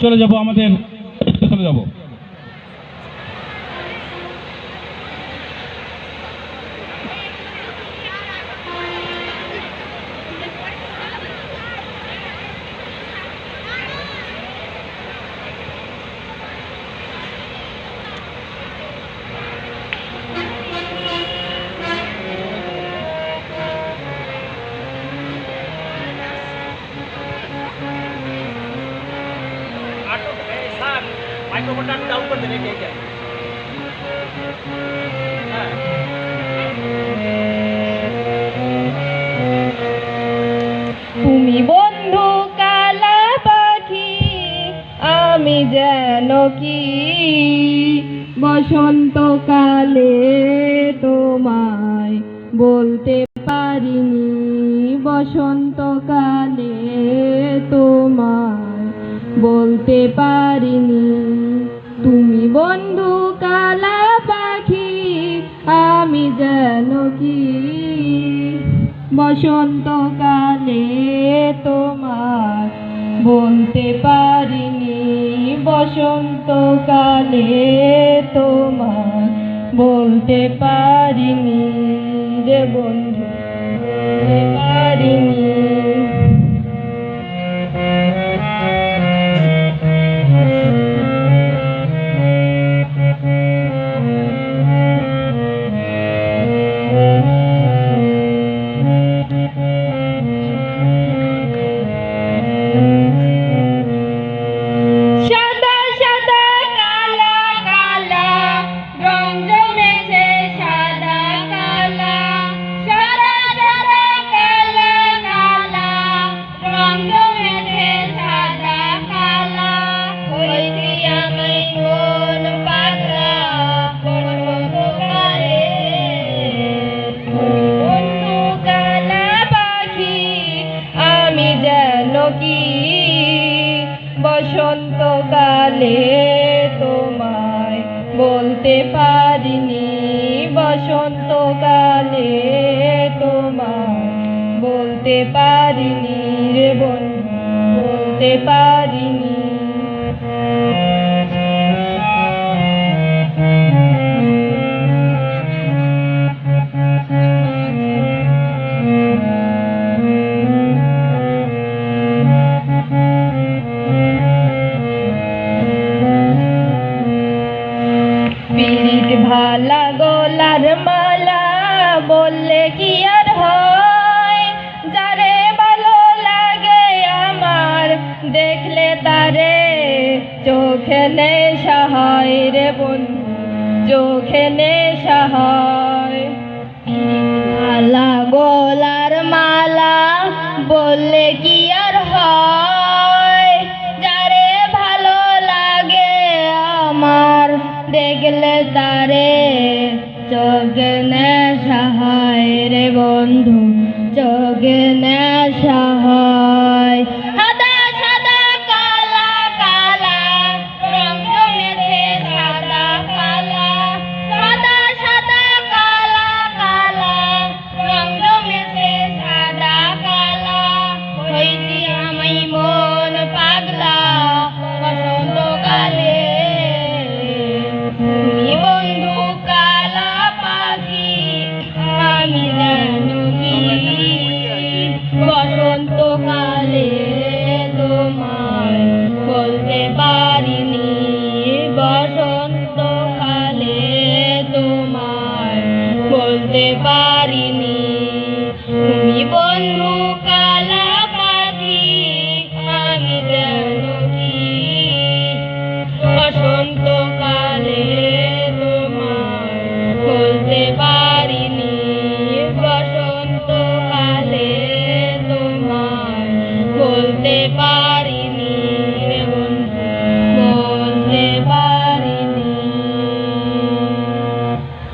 চলে যাব আমাদের চলে যাব। করে দেন এই যে হ্যাঁ তুমি বন্ধু কালা পাখি আমি যেন কি? বসন্তকালে তোমায় বলতে পারিনি। বসন্তকালে তোমায় বলতে পারিনি। তুমি বন্ধু কালা পাখি, আমি যেন কি? বসন্তকালে তোমার বলতে পারিনি বসন্তকালে তোমার বলতে পারিনি রে বন্ধু পারিনি। বলতে পারিনি। বসন্তকালে তোমার বলতে পারিনি রে বন্ধু বলতে পারিনি। বললে কি আর হয়? যারে ভালো লাগে আমার, দেখলে তারে চোখে নেশা হয় রে বন্ধু, চোখে নেশা হয়। মালা গোলার মালা বললে কি আর হয়? যারে ভালো লাগে আমার, দেখলে তারে চোখ সহায় হয় রে বন্ধু চোখ নেশা বসন্তকালে তোমায় বলতে পারিনি। বসন্তকালে তোমায় বলতে পারিনি। তুমি বন্ধু Bye.